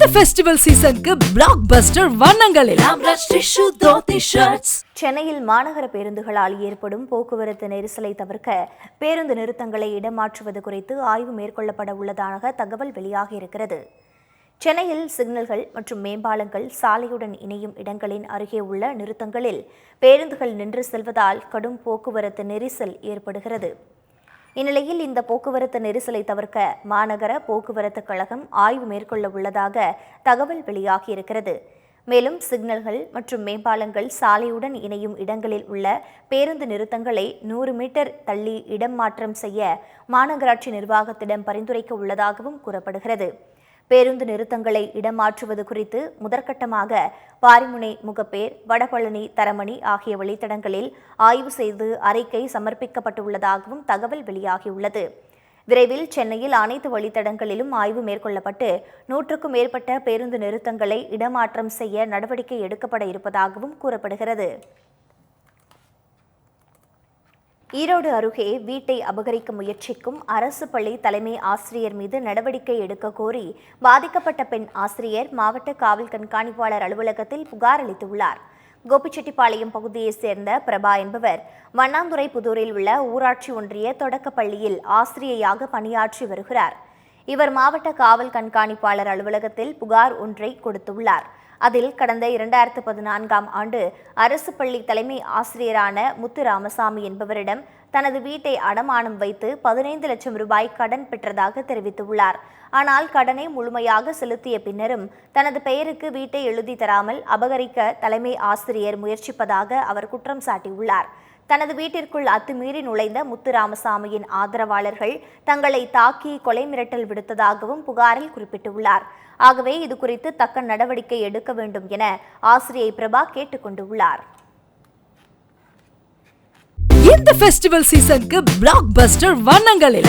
இந்த ஃபெஸ்டிவல் சீசனுக்கு பிளாக் பஸ்டர் வண்ணங்களில். டிஷ்யூ சென்னையில் மாநகர பேருந்துகளால் ஏற்படும் போக்குவரத்து நெரிசலை தவிர்க்க பேருந்து நிறுத்தங்களை இடமாற்றுவது குறித்து ஆய்வு மேற்கொள்ளப்பட உள்ளதாக தகவல் வெளியாகி இருக்கிறது. சென்னையில் சிக்னல்கள் மற்றும் மேம்பாலங்கள் சாலையுடன் இணையும் இடங்களின் அருகே உள்ள நிறுத்தங்களில் பேருந்துகள் நின்று செல்வதால் கடும் போக்குவரத்து நெரிசல் ஏற்படுகிறது. இந்நிலையில் இந்த போக்குவரத்து நெரிசலை தவிர்க்க மாநகர போக்குவரத்து கழகம் ஆய்வு மேற்கொள்ள உள்ளதாக தகவல் வெளியாகியிருக்கிறது. மேலும் சிக்னல்கள் மற்றும் மேம்பாலங்கள் சாலையுடன் இணையும் இடங்களில் உள்ள பேருந்து நிறுத்தங்களை நூறு மீட்டர் தள்ளி இடம் மாற்றம் செய்ய மாநகராட்சி நிர்வாகத்திடம் பரிந்துரைக்க உள்ளதாகவும் கூறப்படுகிறது. பேருந்து நிறுத்தங்களை இடமாற்றுவது குறித்து முதற்கட்டமாக பாரிமுனை முகப்பேர் வடபழனி தரமணி ஆகிய வழித்தடங்களில் ஆய்வு செய்து அறிக்கை சமர்ப்பிக்கப்பட்டுள்ளதாகவும் தகவல் வெளியாகியுள்ளது. விரைவில் சென்னையில் அனைத்து வழித்தடங்களிலும் ஆய்வு மேற்கொள்ளப்பட்டு நூற்றுக்கும் மேற்பட்ட பேருந்து நிறுத்தங்களை இடமாற்றம் செய்ய நடவடிக்கை எடுக்கப்பட இருப்பதாகவும் கூறப்படுகிறது. ஈரோடு அருகே வீட்டை அபகரிக்க முயற்சிக்கும் அரசு பள்ளி தலைமை ஆசிரியர் மீது நடவடிக்கை எடுக்க கோரி பாதிக்கப்பட்ட பெண் ஆசிரியர் மாவட்ட காவல் கண்காணிப்பாளர் அலுவலகத்தில் புகார் அளித்துள்ளார். கோபிச்செட்டிப்பாளையம் பகுதியைச் சேர்ந்த பிரபா என்பவர் வண்ணாந்துறை புதூரில் உள்ள ஊராட்சி ஒன்றிய தொடக்கப்பள்ளியில் ஆசிரியையாக பணியாற்றி வருகிறார். இவர் மாவட்ட காவல் கண்காணிப்பாளர் அலுவலகத்தில் புகார் ஒன்றை கொடுத்துள்ளார். அதில் கடந்த இரண்டாயிரத்து பதினான்காம் ஆண்டு அரசு பள்ளி தலைமை ஆசிரியரான முத்து ராமசாமி என்பவரிடம் தனது வீட்டை அடமானம் வைத்து பதினைந்து லட்சம் ரூபாய் கடன் பெற்றதாக தெரிவித்துள்ளார். ஆனால் கடனை முழுமையாக செலுத்திய பின்னரும் தனது பெயருக்கு வீட்டை எழுதி தராமல் அபகரிக்க தலைமை ஆசிரியர் முயற்சிப்பதாக அவர் குற்றம் சாட்டியுள்ளார். தனது வீட்டிற்குள் அத்துமீறி நுழைந்த முத்து ராமசாமியின் ஆதரவாளர்கள் தங்களை தாக்கி கொலை மிரட்டல் விடுத்ததாகவும் புகாரில் குறிப்பிட்டுள்ளார். ஆகவே இது குறித்து தக்க நடவடிக்கை எடுக்க வேண்டும் என ஆசிரியை பிரபா கேட்டுக்கொண்டுள்ளார் இந்த ஃபெஸ்டிவல் சீசனுக்கு பிளாக் பஸ்டர் வண்ணங்களில்